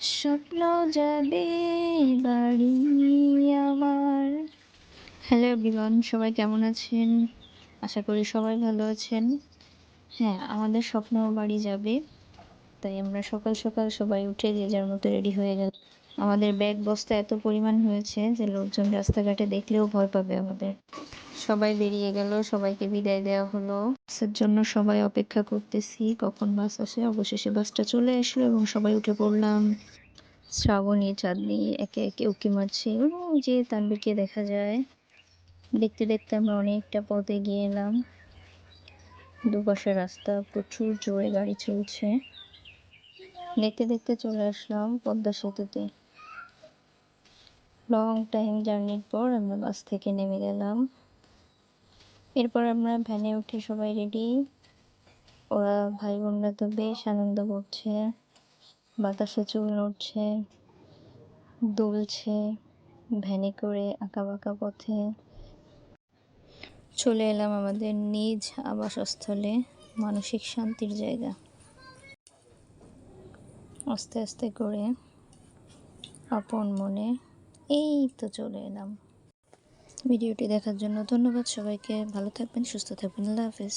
স্বপ্ন যাবে বাড়ি আমার। হ্যালো এভরিওয়ান সবাই কেমন আছেন? আশা করি সবাই ভালো আছেন। হ্যাঁ আমাদের স্বপ্ন বাড়ি যাবে। তাই আমরা সকাল সকাল সবাই উঠে যে যার মতো রেডি হয়ে গেল। আমাদের ব্যাগ বস্তা এত পরিমাণ হয়েছে যে লোকজন রাস্তাঘাটে দেখলেও ভয় পাবে আমাদের। সবাই বেরিয়ে গেল, সবাইকে বিদায় দেওয়া হলো। বাসের জন্য সবাই অপেক্ষা করতেছি, কখন বাস আসে? অবশেষে বাসটা চলে আসলো এবং সবাই উঠে পড়লাম। শ্রাবণী, চাঁদনি, একে একে উঁকি মারছে ওই যে তানবীরকে দেখা যায়। দেখতে দেখতে আমরা অনেকটা পথ এগিয়ে এলাম। দুপাশে রাস্তা, প্রচুর জোরে গাড়ি চলছে। দেখতে দেখতে চলে আসলাম পদ্মা সেতুতে। লং টাইম জার্নির পর আমরা বাস থেকে নেমে গেলাম। এরপর আমরা ভ্যানে উঠে সবাই রেডি ওরা ভাই বোনরা তো বেশ আনন্দ করছে। বাতাসে চুল নড়ছে দুলছে, ভ্যানে করে আঁকা বাঁকা পথে। চলে এলাম আমাদের নিজ আবাসস্থলে, মানসিক শান্তির জায়গা। আস্তে আস্তে করে আপন মনে এই তো চলে এলাম। ভিডিওটি দেখার জন্য ধন্যবাদ সবাইকে। ভালো থাকবেন, সুস্থ থাকবেন। আল্লাহ হাফিজ।